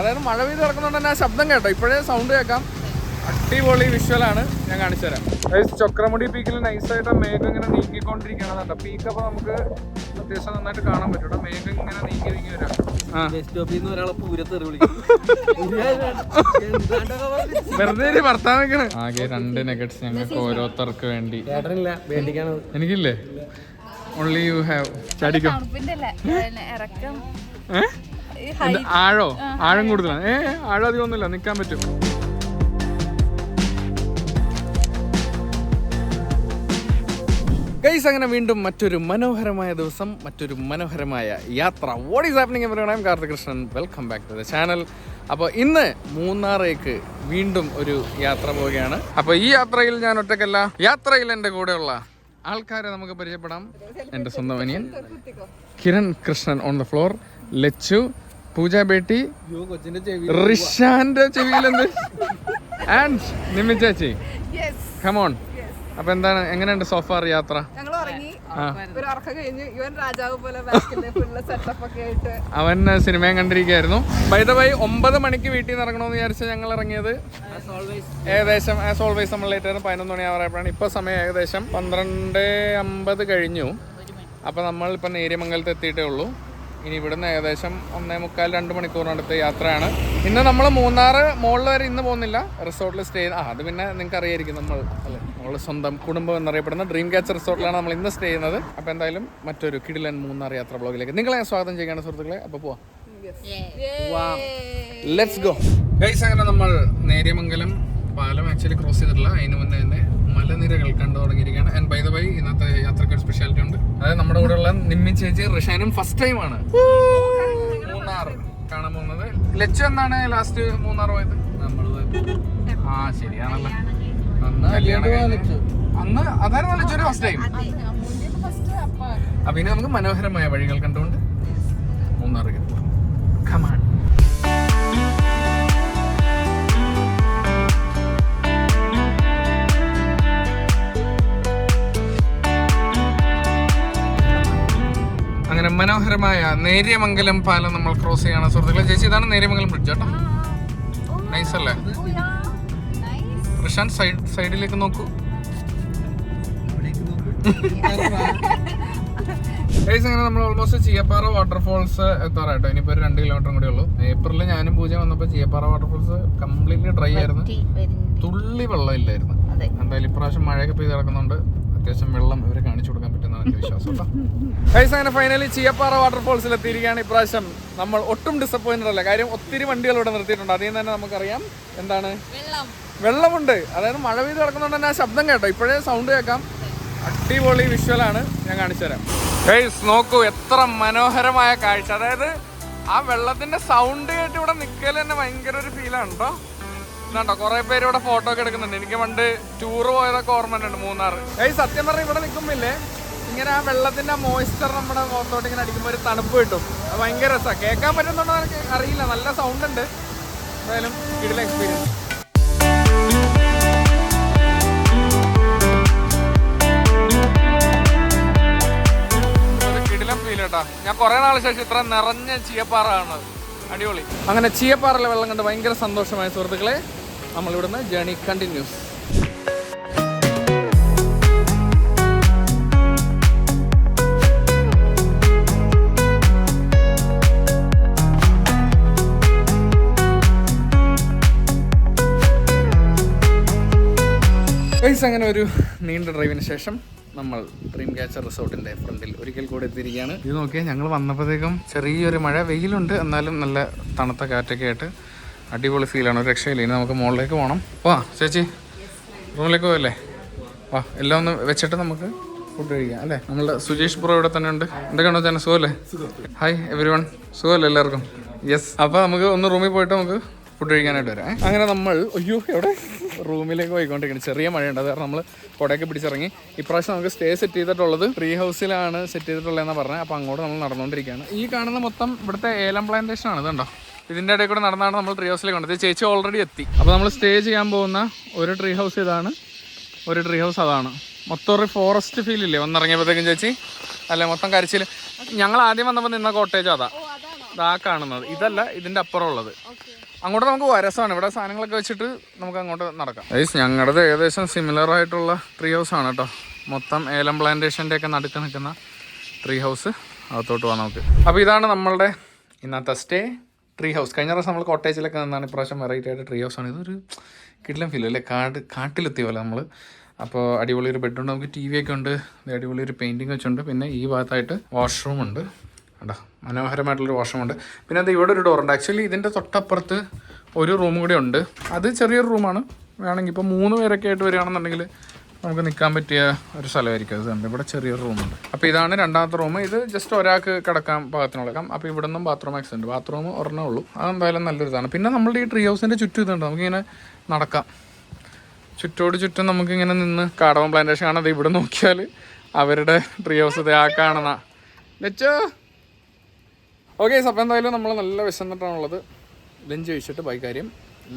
അതായത് മഴ പെയ്ത് കിടക്കുന്നതുകൊണ്ട് തന്നെ ആ ശബ്ദം കേട്ടോ. ഇപ്പോഴേ സൗണ്ട് കേൾക്കാം. അടിപൊളി വിഷ്വലാണ് ഞാൻ കാണിച്ചു തരാം. അതായത് ചക്രമുടി പീക്കിൽ നൈസായിട്ട് മേഘം ഇങ്ങനെ നീക്കിക്കൊണ്ടിരിക്കുകയാണ് കേട്ടോ. പീക്ക് അപ്പോൾ നമുക്ക് അത്യാവശ്യം നന്നായിട്ട് കാണാൻ പറ്റും കേട്ടോ. മേഘം ഇങ്ങനെ നീക്കി നീങ്ങി വരാം. വെറുതെ ഭർത്താവ് ആകെ രണ്ട് നെഗറ്റ്സ് ഞങ്ങൾക്ക് ഓരോരുത്തർക്ക് വേണ്ടി. എനിക്കില്ലേ? ഓൺലി യു ഹാവ് ചാടിക്കോ? ഇറക്കം? ആഴോ? ആഴം കൂടുതലാണ് ഏ ആഴം അധികം ഒന്നുമില്ല. നിൽക്കാൻ പറ്റും. ഗൈസ് അങ്ങനെ വീണ്ടും മറ്റൊരു മനോഹരമായ ദിവസം മറ്റൊരു മനോഹരമായ യാത്ര. What is happening everyone Karthikrishnan welcome back to the channel അപ്പോൾ ഇന്ന് മൂന്നാറേക്ക് വീണ്ടും ഒരു യാത്ര പോവുകയാണ്. അപ്പോൾ ഈ യാത്രയിൽ ഞാൻ ഒറ്റക്കല്ല യാത്രയിൽ എന്റെ കൂടെയുള്ള ആൾക്കാരെ നമുക്ക് പരിചയപ്പെടാം. എന്റെ സ്വന്തം അനിയൻ. Kiran Krishnan on the floor Lachu. Pooja Beti. റിഷാന്റെ ചെവിയിൽ ചെവിയിലെന്ത്? ആൻഡ് നിമ്മി ചേച്ചി. കമോൺ. അപ്പൊ എന്താണ് എങ്ങനെയുണ്ട് സോഫാർ യാത്ര? ഞങ്ങൾ ഉറങ്ങി. ഒരു ഉറക്കം കഴിഞ്ഞ് ഇവൻ രാജാവ് പോലെ ബാക്കിലെ ഫുള്ള് സെറ്റപ്പ് ഒക്കെ ആയിട്ട്. അവൻ സിനിമയും കണ്ടിരിക്കുകയായിരുന്നു. ബൈ ദ വൈ ഒമ്പത് മണിക്ക് വീട്ടിൽ നിന്ന് ഇറങ്ങണമെന്ന് വിചാരിച്ച് ഞങ്ങൾ ഇറങ്ങിയത്. ഏകദേശം ആസ് ഓൾവേസ് നമ്മൾ ലേറ്റ് ആയിരുന്നു പതിനൊന്ന് മണിയാവാറായപ്പോഴാണ് ഇപ്പൊ സമയം ഏകദേശം പന്ത്രണ്ട് അമ്പത് കഴിഞ്ഞു. അപ്പൊ നമ്മൾ ഇപ്പൊ നേര്യമംഗലത്ത് എത്തിയിട്ടേ ഉള്ളൂ. ഇനി ഇവിടുന്ന് ഏകദേശം ഒന്നേ മുക്കാൽ രണ്ട് മണിക്കൂറിനടുത്ത് യാത്രയാണ്. ഇന്ന് നമ്മൾ മൂന്നാർ മുകളിൽ വരെ ഇന്ന് പോകുന്നില്ല. റിസോർട്ടിൽ സ്റ്റേ ആ അത് പിന്നെ നിങ്ങൾക്ക് അറിയായിരിക്കും നമ്മൾ അല്ലേ? നമ്മൾ സ്വന്തം കുടുംബം എന്നറിയപ്പെടുന്ന ഡ്രീം ക്യാച്ചർ റിസോർട്ടിലാണ് നമ്മൾ ഇന്ന് സ്റ്റേ ചെയ്യുന്നത്. അപ്പോൾ എന്തായാലും മറ്റൊരു കിടിലൻ മൂന്നാർ യാത്ര ബ്ലോഗിലേക്ക് നിങ്ങളെ സ്വാഗതം ചെയ്യുകയാണ് സുഹൃത്തുക്കളെ. അപ്പോൾ പോവാം. ലെറ്റ്സ് ഗോ ഗൈസ് അങ്ങനെ നമ്മൾ നേര്യമംഗലം പാലം ആക്ച്വലി ക്രോസ് ചെയ്തിട്ടില്ല. അതിന് മുന്നേ തന്നെ മലനിരകൾ കണ്ടു തുടങ്ങിയിരിക്കുകയാണ്. ആൻഡ് ബൈ ദ വൈ ഇന്നത്തെ ഉണ്ട് അതായത് നമ്മുടെ കൂടെ ഉള്ള നിമ്മി ചേച്ചി റിഷാനും ഫസ്റ്റ് ടൈം ആണ്. മൂന്നാർ കാണാൻ പോകുന്നത്. ലച്ചു എന്നാണ് ലാസ്റ്റ് മൂന്നാർ പോയത്? നമ്മൾ ആ ശരിയാണല്ലോ. അന്ന് കല്യാണം അന്ന് അതായിരുന്നു ലച്ചൊരു ഫസ്റ്റ് ടൈം അപ്പൊ. ഇനി നമുക്ക് മനോഹരമായ വഴികൾ കണ്ടുകൊണ്ട് മൂന്നാറ് പോകാം കമാൺ മനോഹരമായ നേര്യമംഗലം പാലം നമ്മൾ ക്രോസ് ചെയ്യാണ്. സുഹൃത്തുക്കളെ ചേച്ചി ഇതാണ് നേര്യമംഗലം ബ്രിഡ്ജ് കേട്ടോ. നൈസ് അല്ലേ? പ്രശാന്ത് സൈഡ് സൈഡിലേക്ക് നോക്കൂ. അങ്ങനെ നമ്മൾ ഓൾമോസ്റ്റ് ചീയപ്പാറ വാട്ടർഫോൾസ് എത്താറായിട്ടോ. ഇനിയിപ്പോ ഒരു രണ്ട് കിലോമീറ്റർ കൂടി ഉള്ളൂ. ഏപ്രിലിൽ ഞാനും പൂജ വന്നപ്പോ ചീയപ്പാറ വാട്ടർഫോൾസ് കംപ്ലീറ്റ്ലി ഡ്രൈ ആയിരുന്നു. തുള്ളി വെള്ളം ഇല്ലായിരുന്നു എന്തായാലും ഇപ്രാവശ്യം മഴയൊക്കെ പെയ്ത് കിടക്കുന്നുണ്ട്. അത്യാവശ്യം വെള്ളം ഇവരെ കാണിച്ചു കൊടുക്കാൻ പറ്റുന്നതാണ് എന്റെ വിശ്വാസം അങ്ങനെ ഫൈനലി ചീയപ്പാറ വാട്ടർഫോൾസിൽ എത്തിയിരിക്കുകയാണ്. ഇപ്രാവശ്യം നമ്മൾ ഒട്ടും ഡിസപ്പോയിന്റഡ് അല്ല. കാര്യം ഒത്തിരി വണ്ടികൾ ഇവിടെ നിർത്തിയിട്ടുണ്ട്. അതിൽ നിന്ന് തന്നെ നമുക്കറിയാം എന്താണ്? വെള്ളം. വെള്ളമുണ്ട്. അതായത് മഴ പെയ്ത് കിടക്കുന്നതുകൊണ്ട് തന്നെ ആ ശബ്ദം കേട്ടോ. ഇപ്പോഴേ സൗണ്ട് കേൾക്കാം. അടിപൊളി വിഷ്വലാണ് ഞാൻ കാണിച്ചു തരാം. ഗൈസ് നോക്കൂ എത്ര മനോഹരമായ കാഴ്ച. അതായത് ആ വെള്ളത്തിന്റെ സൗണ്ട് കേട്ട് ഇവിടെ നിൽക്കൽ തന്നെ ഭയങ്കര ഒരു ഫീലാണ് കേട്ടോ ഇതുണ്ടോ കുറെ പേര് ഇവിടെ ഫോട്ടോ ഒക്കെ എടുക്കുന്നുണ്ട്. എനിക്ക് പണ്ട് ടൂർ പോയതൊക്കെ ഓർമ്മ ഉണ്ട് മൂന്നാർ ഗൈസ് സത്യം പറഞ്ഞാൽ ഇവിടെ നിൽക്കുമ്പില്ലേ ഇങ്ങനെ ആ വെള്ളത്തിന്റെ മോയ്സ്ചർ നമ്മുടെ മുഖത്തോട്ട് ഇങ്ങനെ അടിക്കുമ്പോൾ ഒരു തണുപ്പ് കിട്ടും. ഭയങ്കര രസമാണ് കേൾക്കാൻ പറ്റുന്നുണ്ടോ എനിക്ക് അറിയില്ല. നല്ല സൗണ്ട് ഉണ്ട്. എന്തായാലും കിടില എക്സ്പീരിയൻസ് ഞാൻ കൊറേ നാൾ ശേഷം ഇത്ര നിറഞ്ഞ ചീയപ്പാറ കാണുന്നത് അടിപൊളി. അങ്ങനെ ചീയപ്പാറയിലെ വെള്ളം കണ്ട് ഭയങ്കര സന്തോഷമായ. സുഹൃത്തുക്കളെ നമ്മളിവിടുന്ന് ജേണി കണ്ടിന്യൂസ് ഗൈസ് അങ്ങനെ ഒരു നീണ്ട ഡ്രൈവിന് ശേഷം നമ്മൾ ഡ്രീം ക്യാച്ചർ റിസോർട്ടിന്റെ ഫ്രണ്ടിൽ ഒരിക്കൽ കൂടെ എത്തിയിരിക്കുകയാണ്. ഇത് നോക്കിയാൽ ഞങ്ങൾ വന്നപ്പോഴത്തേക്കും ചെറിയൊരു മഴ വെയിലുണ്ട്. എന്നാലും നല്ല തണുത്ത കാറ്റൊക്കെ ആയിട്ട് അടിപൊളി ഫീലാണ് ഒരു രക്ഷയില്ല. ഇനി നമുക്ക് മുകളിലേക്ക് പോകണം വാ ചേച്ചി. റൂമിലേക്ക് പോയല്ലേ? വാ എല്ലാം ഒന്ന് വെച്ചിട്ട് നമുക്ക് ഫുഡ് കഴിക്കാം അല്ലേ? നമ്മളുടെ സുജേഷ് ബ്രോ ഇവിടെ തന്നെ ഉണ്ട്. എന്തൊക്കെയാണോ ചേട്ടൻ? സുഖമല്ലേ? ഹായ് എവരി വൺ സുഖമല്ലേ എല്ലാവർക്കും? യെസ് അപ്പോൾ നമുക്ക് ഒന്ന് റൂമിൽ പോയിട്ട് നമുക്ക് ഫുഡ് കഴിക്കാനായിട്ട് വരാം. അങ്ങനെ നമ്മൾ അയ്യോ എവിടെ? റൂമിലേക്ക് പോയിക്കൊണ്ടിരിക്കുന്നത് ചെറിയ മഴയുണ്ട്. അത് കാരണം നമ്മൾ കുടയൊക്കെ പിടിച്ചിറങ്ങി. ഇപ്രാവശ്യം നമുക്ക് സ്റ്റേ സെറ്റ് ചെയ്തിട്ടുള്ളത് ട്രീ ഹൗസിലാണ് സെറ്റ് ചെയ്തിട്ടുള്ളതെന്ന് പറഞ്ഞത് അപ്പോൾ അങ്ങോട്ട് നമ്മൾ നടന്നുകൊണ്ടിരിക്കുകയാണ്. ഈ കാണുന്ന മൊത്തം ഇവിടുത്തെ ഏലം പ്ലാന്റേഷൻ ആണ്. ഇതുണ്ടോ? ഇതിന്റെ ഇടയിൽ കൂടെ നടന്നാണ് നമ്മൾ ട്രീ ഹൗസിലേക്ക് കൊണ്ടത് ചേച്ചി ഓൾറെഡി എത്തി. അപ്പോൾ നമ്മൾ സ്റ്റേ ചെയ്യാൻ പോകുന്ന ഒരു ട്രീ ഹൗസ് ഇതാണ്. ഒരു ട്രീ ഹൗസ് അതാണ്. മൊത്തം ഒരു ഫോറസ്റ്റ് ഫീൽ ഇല്ലേ? വന്നിറങ്ങിയപ്പോഴത്തേക്കും ചേച്ചി? അല്ലേ മൊത്തം കരച്ചിൽ ഞങ്ങൾ ആദ്യം വന്നപ്പോൾ നിന്ന കോട്ടേജ് അതാ. ഇതാ കാണുന്നത്. ഇതല്ല ഇതിന്റെ അപ്പുറം ഉള്ളത്. അങ്ങോട്ട് നമുക്ക് വരസാണ് ഇവിടെ സാധനങ്ങളൊക്കെ വെച്ചിട്ട് നമുക്ക് അങ്ങോട്ട് നടക്കാം. ഏസ് ഞങ്ങളുടെ ഏകദേശം സിമിലർ ആയിട്ടുള്ള ട്രീ ഹൗസ് ആണ് കേട്ടോ മൊത്തം ഏലം പ്ലാന്റേഷന്റെ ഒക്കെ നടുക്ക് നിൽക്കുന്ന ട്രീ ഹൗസ് അകത്തോട്ട് പോകാം നമുക്ക്. അപ്പോൾ ഇതാണ് നമ്മളുടെ ഇന്നത്തെ സ്റ്റേ ട്രീ ഹൗസ് കഴിഞ്ഞ പ്രാവശ്യം നമ്മൾ കോട്ടേജിലൊക്കെ നിന്നാണ് ഇപ്രാവശ്യം വെറൈറ്റി ആയിട്ട് ട്രീ ഹൗസ് ആണ്. ഇതൊരു കിടിലം ഫീൽ അല്ലേ? കാട് കാട്ടിലെത്തിയ പോലെ നമ്മൾ അപ്പോൾ അടിപൊളി ഒരു ബെഡുണ്ട് നമുക്ക് ടി വി ഒക്കെ ഉണ്ട്. അടിപൊളി ഒരു പെയിന്റിങ് വെച്ചുണ്ട് പിന്നെ ഈ ഭാഗത്തായിട്ട് വാഷ്റൂം ഉണ്ട്. കണ്ടോ? മനോഹരമായിട്ടുള്ളൊരു വാഷ്റൂമുണ്ട്. പിന്നെ അത് ഇവിടെ ഒരു ഡോറുണ്ട്. ആക്ച്വലി ഇതിന്റെ തൊട്ടപ്പുറത്ത് ഒരു റൂം കൂടി ഉണ്ട്. അത് ചെറിയൊരു റൂമാണ്. വേണമെങ്കിൽ ഇപ്പോൾ മൂന്ന് പേരൊക്കെ ആയിട്ട് വരികയാണെന്നുണ്ടെങ്കിൽ നമുക്ക് നിൽക്കാൻ പറ്റിയ ഒരു സ്ഥലമായിരിക്കും. അത് കണ്ട്? ഇവിടെ ചെറിയൊരു റൂമുണ്ട്. അപ്പോൾ ഇതാണ് രണ്ടാമത്തെ റൂം. ഇത് ജസ്റ്റ് ഒരാൾക്ക് കിടക്കാൻ പാകത്തിനുള്ളക്കാം അപ്പോൾ ഇവിടെ നിന്നും ബാത്റൂം ആക്സ് ഉണ്ട്. ബാത്റൂം ഒരെണ്ണേ ഉള്ളൂ. അതെന്തായാലും നല്ലൊരു ഇതാണ്. പിന്നെ നമ്മളുടെ ഈ ട്രീ ഹൗസിന്റെ ചുറ്റും ഇതുണ്ട്. നമുക്കിങ്ങനെ നടക്കാം. ചുറ്റോട് ചുറ്റും നമുക്കിങ്ങനെ നിന്ന് കാടവം പ്ലാന്റേഷൻ കാണാതെ ഇവിടെ നോക്കിയാൽ അവരുടെ ട്രീ ഹൗസ് ആ കാണുന്ന. ലച്ചോ? ഓക്കെ അപ്പോൾ എന്തായാലും നമ്മൾ നല്ല വിശന്നിട്ടാണുള്ളത്. ലഞ്ച് കഴിച്ചിട്ട് ബൈ കാര്യം.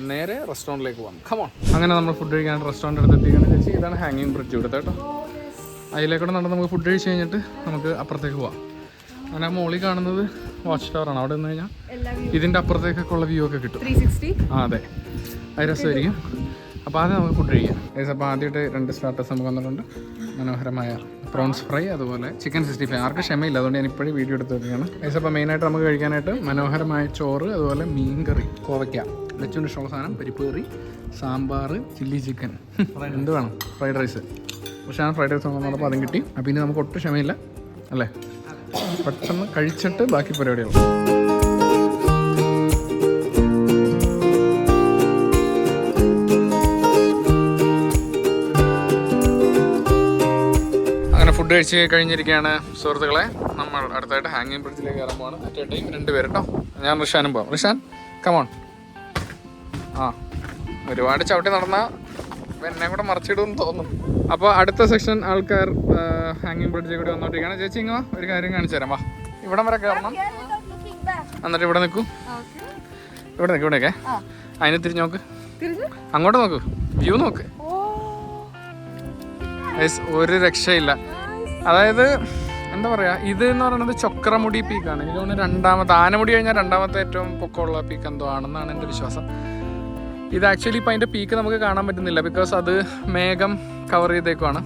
നേരെ റെസ്റ്റോറന്റിലേക്ക് പോകാം കമോൺ അങ്ങനെ നമ്മൾ ഫുഡ് കഴിക്കാൻ റെസ്റ്റോറന്റ് അടുത്ത് എത്തിക്കണം ചേച്ചി ഇതാണ് ഹാങ്ങിങ് ബ്രിഡ്ജ് ഇവിടുത്തെ കേട്ടോ. അതിലേക്കൂടെ നടന്ന് നമുക്ക് ഫുഡ് കഴിച്ച് കഴിഞ്ഞിട്ട് നമുക്ക് അപ്പുറത്തേക്ക് പോവാം. അങ്ങനെ മോളി മോളിൽ കാണുന്നത് വാച്ച് ടവർ ആണ്. അവിടെ നിന്ന് കഴിഞ്ഞാൽ ഇതിന്റെ അപ്പുറത്തേക്കൊക്കെ ഉള്ള വ്യൂ ഒക്കെ കിട്ടും. ആ അതെ. അത് രസമായിരിക്കും. അപ്പോൾ ആദ്യം നമുക്ക് ഫുഡ് കഴിക്കാം. ഏകദേശം അപ്പോൾ ആദ്യമായിട്ട് രണ്ട് സ്റ്റാർട്ടേഴ്സ് നമുക്ക് വന്നിട്ടുണ്ട്. മനോഹരമായ പ്രോൺസ് ഫ്രൈ അതുപോലെ ചിക്കൻ സിക്സ്റ്റി ഫൈവ് ആർക്കും ക്ഷമയില്ല അതുകൊണ്ട് ഞാൻ ഇപ്പോഴും വീഡിയോ എടുത്ത് വെക്കുകയാണ്. ഏകദേശം അപ്പോൾ മെയിനായിട്ട് നമുക്ക് കഴിക്കാനായിട്ട് മനോഹരമായ ചോറ് അതുപോലെ മീൻ കറി കോവയ്ക്ക. ലച്ചുവിന് ഇഷ്ടമുള്ള സാധനം പരിപ്പ് കറി സാമ്പാർ ചില്ലി ചിക്കൻ എന്ത് വേണം? ഫ്രൈഡ് റൈസ് പക്ഷേ ആ ഫ്രൈഡ് റൈസ് വന്നപ്പോൾ അതും കിട്ടി. അപ്പോൾ ഇനി നമുക്ക് ഒട്ടും ക്ഷമയില്ല അല്ലേ? പെട്ടെന്ന് കഴിച്ചിട്ട് ബാക്കി പരിപാടികൾ ഫുഡ് കഴിച്ച് കഴിഞ്ഞിരിക്കുകയാണ് സുഹൃത്തുക്കളെ. നമ്മൾ അടുത്തായിട്ട് ഹാങ്ങിങ് ബ്രിഡ്ജിലേക്ക് കയറാൻ പോവാണ്. ടീം രണ്ട് പേര് കേട്ടോ ഞാൻ റിഷാനും പോവാം. റിഷാൻ കമോൺ ആ ഒരുപാട് ചവിട്ടി നടന്ന എന്നെ കൂടെ മറച്ചിടുമെന്ന് തോന്നുന്നു. അപ്പോൾ അടുത്ത സെക്ഷൻ ആൾക്കാർ ഹാങ്ങിങ് ബ്രിഡ്ജിൽ കൂടി വന്നോണ്ടിരിക്കുകയാണ്. ചേച്ചി ഇങ്ങോ ഒരു കാര്യം കാണിച്ചു തരാം. വാ ഇവിടം വരെ കയറണം. എന്നിട്ട് ഇവിടെ നിൽക്കൂ. ഇവിടെ നിൽക്കും ഇവിടെയൊക്കെ. അതിനെ തിരിഞ്ഞ് നോക്ക്. അങ്ങോട്ട് നോക്ക്. വ്യൂ നോക്ക്. ഒരു രക്ഷയില്ല. അതായത് എന്താ പറയാ ഇത് എന്ന് പറയുന്നത് ചക്രമുടി പീക്കാണ്. എനിക്ക് തോന്നുന്നു രണ്ടാമത്തെ ആനമുടി കഴിഞ്ഞാൽ രണ്ടാമത്തെ ഏറ്റവും പൊക്കമുള്ള പീക്ക് എന്തോ ആണെന്നാണ് എന്റെ വിശ്വാസം. ഇത് ആക്ച്വലി ഇപ്പം അതിന്റെ പീക്ക് നമുക്ക് കാണാൻ പറ്റുന്നില്ല ബിക്കോസ് അത് മേഘം കവർ ചെയ്തേക്കുവാണ്.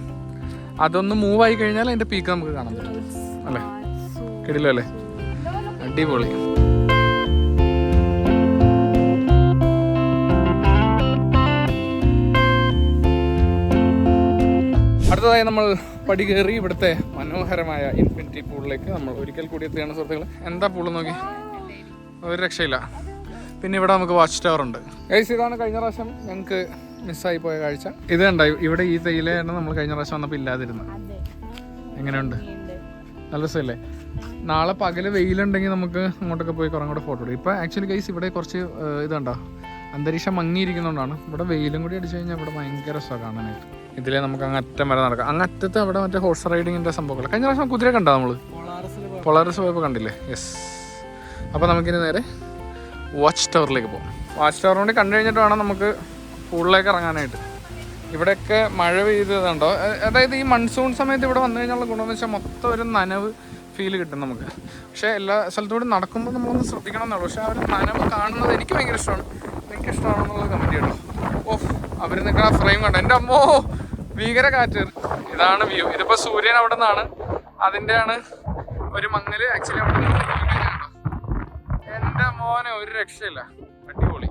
അതൊന്ന് മൂവ് ആയി കഴിഞ്ഞാൽ അതിന്റെ പീക്ക് നമുക്ക് കാണാൻ പറ്റും. അല്ലേ? കിടിലോ അല്ലേ? അടിപൊളി. അടുത്തതായി നമ്മൾ പടി കയറി ഇവിടുത്തെ മനോഹരമായ ഇൻഫിനിറ്റി പൂളിലേക്ക് നമ്മൾ ഒരിക്കൽ കൂടി എത്തുകയാണ് സുഹൃത്തുക്കൾ എന്താ പൂൾ നോക്കി? ഒരു രക്ഷയില്ല. പിന്നെ ഇവിടെ നമുക്ക് വാച്ച് ടവർ ഉണ്ട്. ഗൈസ് ഇതാണ് കഴിഞ്ഞ പ്രാവശ്യം ഞങ്ങൾക്ക് മിസ്സായി പോയ കാഴ്ച. ഇത് ഉണ്ടായി ഇവിടെ ഈ തേയിലയാണ് നമ്മൾ കഴിഞ്ഞ പ്രാവശ്യം വന്നപ്പോൾ ഇല്ലാതിരുന്നത്. എങ്ങനെയുണ്ട്? നല്ല രസമല്ലേ? നാളെ പകൽ വെയിലുണ്ടെങ്കിൽ നമുക്ക് അങ്ങോട്ടൊക്കെ പോയി കുറേ കൂടെ ഫോട്ടോ എടുക്കും ഇപ്പം ആക്ച്വലി ഗൈസ് ഇവിടെ കുറച്ച് ഇതുണ്ടോ? അന്തരീക്ഷം മങ്ങിയിരിക്കുന്നതുകൊണ്ടാണ് ഇവിടെ വെയിലും കൂടി അടിച്ചു കഴിഞ്ഞാൽ ഇവിടെ ഭയങ്കര രസമാണ് കാണാനായിട്ട്. ഇതിലെ നമുക്ക് അങ്ങ് അറ്റം വരെ നടക്കാം. അങ്ങ് അറ്റത്ത് അവിടെ മറ്റേ ഹോഴ്സ് റൈഡിങ്ങിന്റെ സംഭവങ്ങൾ കഴിഞ്ഞ പ്രാവശ്യം കുതിര കണ്ടോ നമ്മൾ പൊളാറസ് പോയപ്പോൾ കണ്ടില്ലേ? യെസ് അപ്പോൾ നമുക്കിനി നേരെ വാച്ച് ടവറിലേക്ക് പോകാം വാച്ച് ടവർ കൂടി കണ്ടു കഴിഞ്ഞിട്ട് വേണം നമുക്ക് പൂളിലേക്ക് ഇറങ്ങാനായിട്ട്. ഇവിടെയൊക്കെ മഴ പെയ്തതുണ്ടോ? അതായത് ഈ മൺസൂൺ സമയത്ത് ഇവിടെ വന്നു കഴിഞ്ഞാൽ ഗുണമെന്ന് വെച്ചാൽ മൊത്തം ഒരു നനവ് ഫീൽ കിട്ടും നമുക്ക്. പക്ഷേ എല്ലാ സ്ഥലത്തും കൂടി നടക്കുമ്പോൾ നമ്മളൊന്ന് ശ്രദ്ധിക്കണം എന്നുള്ളൂ പക്ഷേ അവർ നനവ് കാണുന്നത് എനിക്ക് ഭയങ്കര ഇഷ്ടമാണ്. എനിക്ക് ഇഷ്ടമാണെന്നുള്ള കമന്റ് ചെയ്യണം ഓഫ് അവർ നിൽക്കണ ഫ്രെയിം കണ്ടോ? എന്റെ അമ്മോ ഭീകര കാറ്റ്. ഇതാണ് വ്യൂ ഇതിപ്പോൾ സൂര്യൻ അവിടെ നിന്നാണ് അതിന്റെയാണ് ഒരു മങ്ങൽ ആക്ച്വലി അവിടെ എന്റെ മോനെ ഒരു രക്ഷയില്ല. അടിപൊളി.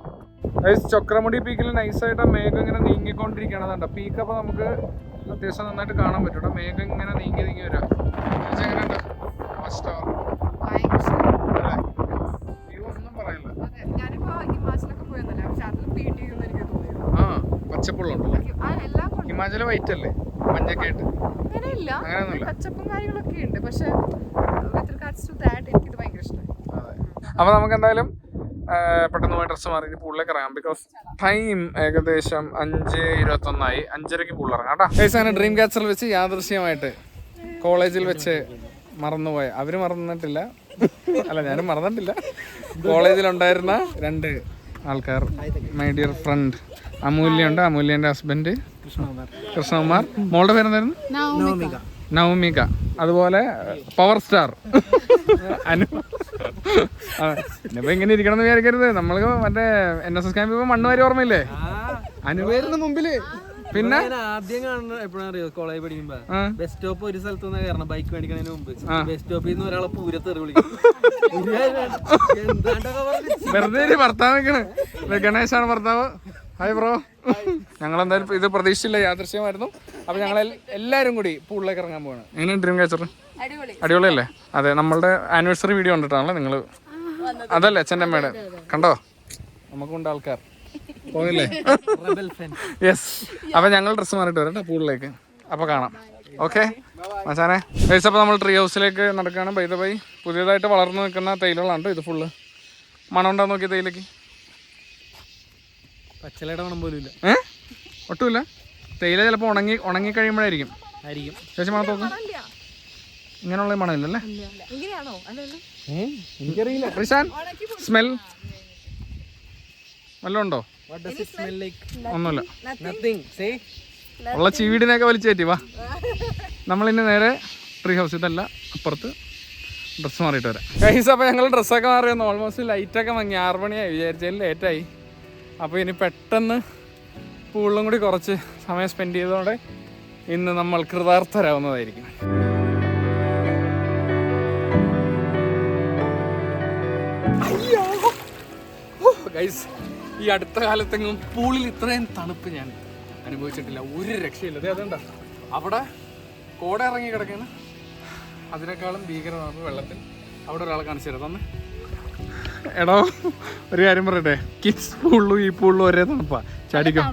ചക്രമുടി പീക്കിൽ നൈസായിട്ട് ആ മേഘം ഇങ്ങനെ നീങ്ങിക്കൊണ്ടിരിക്കുകയാണ് അതുകൊണ്ട് പീക്ക് അപ്പോൾ നമുക്ക് അത്യാവശ്യം നന്നായിട്ട് കാണാൻ പറ്റും മേഘം ഇങ്ങനെ നീങ്ങി നീങ്ങി വരാം. Watch അല്ലേ? ഒന്നും പറയില്ല. ആ പച്ചപ്പുള്ളുണ്ടല്ലേ ഹിമാചൽ വൈറ്റ് അല്ലേ മഞ്ഞൊക്കെ ആയിട്ട്. അങ്ങനെയില്ല അങ്ങനെയൊന്നുമില്ല. പച്ചപ്പും കാര്യങ്ങളൊക്കെ ഉണ്ട് പക്ഷെ വിത്ത് റിഗാർഡ്സ് ടു ദാറ്റ് എനിക്കിത് ഭയങ്കര ഇഷ്ടമായി അതെ. അപ്പോൾ നമുക്ക് എന്തായാലും പെട്ടെന്ന് പോയി ഡ്രസ്സ് മാറി പൂളിലേക്ക് ഇറങ്ങാം. ബിക്കോസ് ടൈം ഏകദേശം അഞ്ച് ഇരുപത്തൊന്നായി. അഞ്ചരയ്ക്ക് അഞ്ചരക്ക് പൂളിറങ്ങാം കേട്ടോ ഡ്രീം ക്യാച്ചറിൽ വെച്ച് യാദൃശ്യമായിട്ട് കോളേജിൽ വെച്ച് മറന്നുപോയ. അവർ മറന്നിട്ടില്ല. അല്ല ഞാനും മറന്നിട്ടില്ല. കോളേജിൽ ഉണ്ടായിരുന്ന രണ്ട് ആൾക്കാർ. മൈ ഡിയർ ഫ്രണ്ട് അമൂല്യ ഉണ്ട് അമൂല്യന്റെ ഹസ്ബൻഡ് കൃഷ്ണകുമാർ. മോളുടെ പേരെന്തായിരുന്നു? നവമിക അതുപോലെ പവർ സ്റ്റാർ അനു. ഇനിയിപ്പോ ഇങ്ങനെ ഇരിക്കണം എന്ന് വിചാരിക്കരുത്. നമ്മൾക്ക് മറ്റേ എൻ എസ് എസ് ക്യാമ്പ് മണ്ണ് വരെ ഓർമ്മയില്ലേ? അനുപേരുന്ന് മുമ്പിൽ. പിന്നെ? ഞാൻ ആദ്യം കാണുന്ന എപ്പോഴാണ് അറിയോ? കോളേജ് പഠിക്കുമ്പോ. ബസ് സ്റ്റോപ്പ് ഒരു സ്ഥലത്ത് നിന്ന് കയറണം ബൈക്ക് മേടിക്കുന്നതിന് മുമ്പ്. ബസ് സ്റ്റോപ്പിൽ നിന്ന് ഒരാളെ പൂരത്തെറി വിളിക്കും. വെറുതെ ഒരു ഭർത്താവ് നിൽക്കണ് ഗണേശാണ് ഭർത്താവ്. ഹായ് ബ്രോ ഞങ്ങൾ എന്തായാലും ഇത് പ്രതീക്ഷിച്ചില്ല. യാദൃശ്യമായിരുന്നു. അപ്പൊ ഞങ്ങൾ എല്ലാരും കൂടി പൂളിലേക്ക് ഇറങ്ങാൻ പോവാണ്. എങ്ങനെ ഡ്രീം കാച്ചർ അടിപൊളി. അടിപൊളിയല്ലേ? അതെ നമ്മളുടെ ആനിവേഴ്സറി വീഡിയോ കണ്ടിട്ടാണല്ലോ നിങ്ങൾ അതല്ലേ അച്ഛന്റെ അമ്മയുടെ കണ്ടോ? നമുക്കുണ്ട് ആൾക്കാർ. പോയില്ലേ? യെസ് അപ്പൊ ഞങ്ങൾ ഡ്രസ്സ് മാറിയിട്ട് വരാം പൂളിലേക്ക്. അപ്പൊ കാണാം. ഓക്കെ മച്ചാനെ ഗൈസ് അപ്പോൾ നമ്മൾ ട്രീ ഹൗസിലേക്ക് നടക്കുകയാണ് ബൈ ബൈ പുതിയതായിട്ട് വളർന്നു നിൽക്കുന്ന തേയിലുകളാണ് ട്ടോ ഇത് ഫുള്ള് മണം ഉണ്ടാവും നോക്കിയ തേയിലേക്ക് പച്ചലയുടെ മണം പോലും ഇല്ല. ഏ? ഒട്ടുമില്ല? തേയില ചിലപ്പോൾ ഉണങ്ങി ഉണങ്ങി കഴിയുമ്പോഴായിരിക്കും. ആയിരിക്കും. ചേച്ചി മണം തോക്കും ഇങ്ങനെയുള്ള മണമില്ലല്ലേ? എനിക്കറിയില്ല. സ്മെൽ വല്ലതും ഉണ്ടോ വാട്ട് ഡസ് ഇറ്റ് ലൈക്ക് ഒന്നുമില്ല. നത്തിങ് സേ ഉള്ള ചീവീടിനെയൊക്കെ വലിച്ചേറ്റി വാ. നമ്മളിനി നേരെ ട്രീ ഹൗസ് ഇതല്ല അപ്പുറത്ത് ഡ്രസ്സ് മാറിയിട്ട് വരാം. കൈസ് അപ്പോൾ ഞങ്ങൾ ഡ്രസ്സൊക്കെ മാറി വന്നു. ഓൾമോസ്റ്റ് ലൈറ്റൊക്കെ മങ്ങി. ആറ് മണിയായി. വിചാരിച്ചതിൽ ലേറ്റായി അപ്പോൾ ഇനി പെട്ടെന്ന് പൂളിലും കൂടി കുറച്ച് സമയം സ്പെൻഡ് ചെയ്തതോടെ ഇന്ന് നമ്മൾ കൃതാർത്ഥരാകുന്നതായിരിക്കും അയ്യോ. ഗൈസ് ഈ അടുത്ത കാലത്തെങ്ങും പൂളിൽ ഇത്രയും തണുപ്പ് ഞാൻ അനുഭവിച്ചിട്ടില്ല. ഒരു രക്ഷയില്ല. അതെ അതുണ്ട അവിടെ കോട ഇറങ്ങി കിടക്കുന്ന അതിനേക്കാളും ഭീകരമാണ് വെള്ളത്തിൽ. അവിടെ ഒരാളെ കാണിച്ചു തരാം. തന്നെ എടോ ഒരു കാര്യം പറയട്ടെ? കിഡ്സ് പൂളിലും ഈ പൂളിലും ഒരേ തണുപ്പാ. ചാടിക്കോ.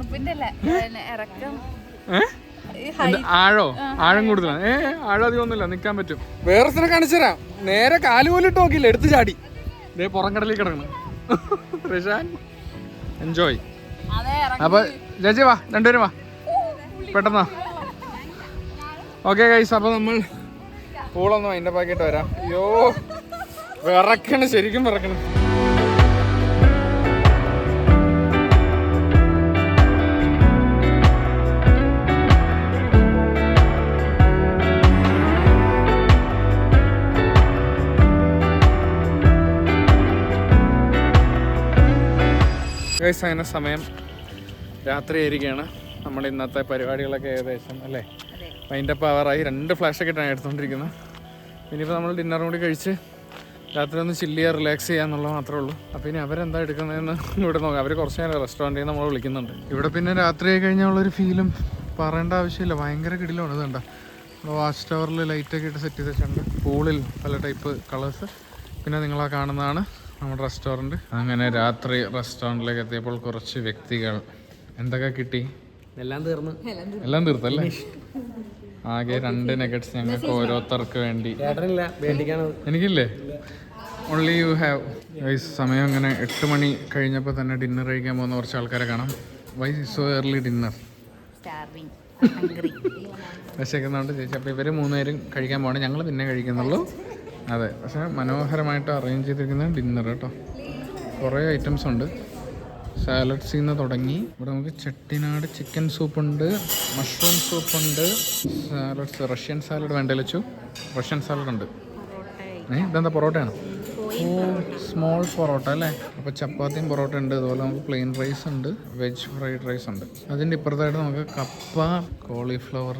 ആഴോ? ആഴം കൂടുതലാണ് ഏ ആഴം അധികം ഒന്നുമില്ല. നിക്കാൻ പറ്റും. വേറെ സ്ഥലം കാണിച്ചു തരാം. നേരെ കാലുപോലിട്ട് നോക്കില്ല എടുത്ത് ചാടി. ദേ പുറംകടലിൽ കിടക്കണം റിഷാൻ എൻജോയ് അപ്പൊ ചേച്ചി വാ രണ്ടുപേരും വാ. പെട്ടെന്നാ. ഓക്കെ ഗൈസ് അപ്പൊ നമ്മൾ പൂളൊന്നും അതിന്റെ പാക്കിട്ട് വരാം. അയ്യോ വിറക്കണ് ശരിക്കും വിറക്കണ്. ഗൈസ് അങ്ങനെ സമയം രാത്രി ആയിരിക്കുകയാണ് നമ്മൾ ഇന്നത്തെ പരിപാടികളൊക്കെ ഏകദേശം അല്ലേ? അതിന്റെ പവറായി രണ്ട് ഫ്ലാഷൊക്കെ ഇട്ടാണ് എടുത്തുകൊണ്ടിരിക്കുന്നത്. ഇനിയിപ്പോൾ നമ്മൾ ഡിന്നറും കൂടി കഴിച്ച് രാത്രി ഒന്ന് ചില്ല് ചെയ്യുക റിലാക്സ് ചെയ്യുക എന്നുള്ളത് മാത്രമേ ഉള്ളൂ. അപ്പോൾ ഇനി അവരെന്താ എടുക്കുന്നതെന്ന് ഇവിടെ നോക്കാം. അവർ കുറച്ച് നേരം റെസ്റ്റോറന്റിൽ നിന്ന് നമ്മൾ വിളിക്കുന്നുണ്ട്. ഇവിടെ പിന്നെ രാത്രി ആയി കഴിഞ്ഞാൽ ഉള്ളൊരു ഫീലും പറയേണ്ട ആവശ്യമില്ല. ഭയങ്കര കിടിലാണ് ഇത് കണ്ട. വാച്ച് ടവറിൽ ലൈറ്റൊക്കെ ഇട്ട് സെറ്റ് ചെയ്ത് വെച്ചിട്ടുണ്ട് പൂളിൽ പല ടൈപ്പ് കളേഴ്സ് പിന്നെ നിങ്ങളാ കാണുന്നതാണ്. നമ്മുടെ റെസ്റ്റോറന്റ്. അങ്ങനെ രാത്രി റെസ്റ്റോറന്റിലേക്ക് എത്തിയപ്പോൾ കുറച്ച് വ്യക്തികൾ. എന്തൊക്കെ കിട്ടി? എല്ലാം തീർന്നു. എല്ലാം തീർത്തല്ലേ? ആകെ രണ്ട് നെഗറ്റ്സ് ഞങ്ങൾക്ക് ഓരോരുത്തർക്ക് വേണ്ടി. എനിക്കില്ലേ? ഓൺലി യു ഹാവ് വൈസ് സമയം ഇങ്ങനെ എട്ട് മണി കഴിഞ്ഞപ്പോൾ തന്നെ ഡിന്നർ കഴിക്കാൻ പോകുന്ന കുറച്ച് ആൾക്കാരെ കാണാം. വൈസ് സോ എർലി ഡിന്നർ വിശക്കുന്നുണ്ട് ചേച്ചി. അപ്പോൾ ഇവർ മൂന്നുപേരും കഴിക്കാൻ പോകണം ഞങ്ങൾ പിന്നെ കഴിക്കുന്നുള്ളൂ. അതെ പക്ഷേ മനോഹരമായിട്ട് അറേഞ്ച് ചെയ്തിരിക്കുന്ന ഡിന്നർ കേട്ടോ. കുറേ ഐറ്റംസ് ഉണ്ട്. സാലഡ്സിൽ നിന്ന് തുടങ്ങി. ഇവിടെ നമുക്ക് ചെട്ടിനാട് ചിക്കൻ സൂപ്പ് ഉണ്ട് മഷ്റൂം സൂപ്പ് ഉണ്ട് സാലഡ്സ് റഷ്യൻ സാലഡ് വേണ്ടേ ലച്ചു? റഷ്യൻ സാലഡ് ഉണ്ട്. ഏ ഇതെന്താ പൊറോട്ടയാണ്? ഓ സ്മോൾ പൊറോട്ട അല്ലേ? അപ്പോൾ ചപ്പാത്തിയും പൊറോട്ട ഉണ്ട്. അതുപോലെ നമുക്ക് പ്ലെയിൻ റൈസ് ഉണ്ട് വെജ് ഫ്രൈഡ് റൈസ് ഉണ്ട്. അതിന്റെ ഇപ്പുറത്തായിട്ട് നമുക്ക് കപ്പ കോളിഫ്ലവർ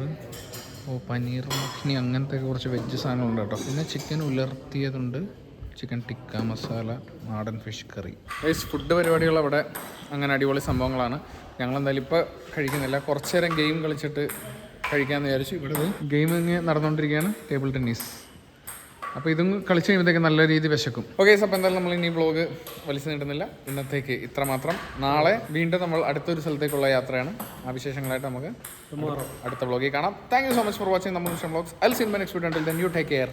ഓ പനീർ മഖ്നി അങ്ങനത്തെ കുറച്ച് വെജ് സാധനങ്ങളുണ്ട് കേട്ടോ. പിന്നെ ചിക്കൻ ഉലർത്തിയതുണ്ട്. ചിക്കൻ ടിക്ക മസാല നാടൻ ഫിഷ് കറി ഫുഡ് പരിപാടികൾ അവിടെ അങ്ങനെ അടിപൊളി സംഭവങ്ങളാണ്. ഞങ്ങൾ എന്തായാലും ഇപ്പോൾ കഴിക്കുന്നില്ല. കുറച്ച് നേരം ഗെയിം കളിച്ചിട്ട് കഴിക്കാമെന്ന് വിചാരിച്ചു. ഇവിടെ ഇങ്ങനെ നടന്നുകൊണ്ടിരിക്കുകയാണ് ടേബിൾ ടെന്നീസ് അപ്പോൾ ഇതും കളിച്ച് കഴിയുമ്പോഴത്തേക്ക് നല്ല രീതി വിശക്കും. ഓക്കെ അപ്പോൾ എന്തായാലും നമ്മൾ ഇനി ബ്ലോഗ് വലിച്ചു നീട്ടുന്നില്ല. ഇന്നത്തേക്ക് ഇത്ര മാത്രം. നാളെ വീണ്ടും നമ്മൾ അടുത്തൊരു സ്ഥലത്തേക്കുള്ള യാത്രയാണ്. ആ വിശേഷങ്ങളായിട്ട് നമുക്ക് അടുത്ത ബ്ലോഗിൽ കാണാം. Thank you so much for watching നമ്മൾ vlogs all seen my then you take care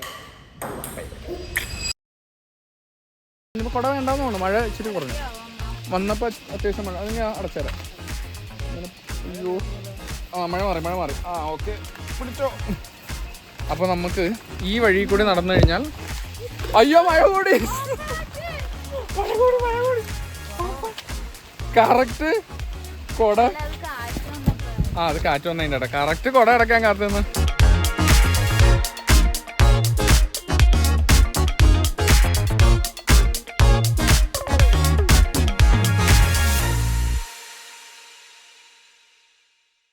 ഇനിയിപ്പോൾ കുട വേണ്ടാന്ന് തോന്നുന്നു? മഴ ഇച്ചിരി കുറഞ്ഞു. വന്നപ്പോൾ അത്യാവശ്യം മഴ. അത് ഞാൻ അടച്ചുതരാം അയ്യോ. ആ മഴ മാറി മഴ മാറി. ആ ഓക്കെ പിടിച്ചോ അപ്പോൾ നമുക്ക് ഈ വഴി കൂടി നടന്നു കഴിഞ്ഞാൽ അയ്യോ മഴ കൂടി. മഴ കൂടി. മഴ കൂടി കറക്റ്റ് കൊട ആ അത് കാറ്റ് വന്നതിന്റെ കറക്റ്റ് കൊട അടക്കാൻ കാത്തു നിന്ന്.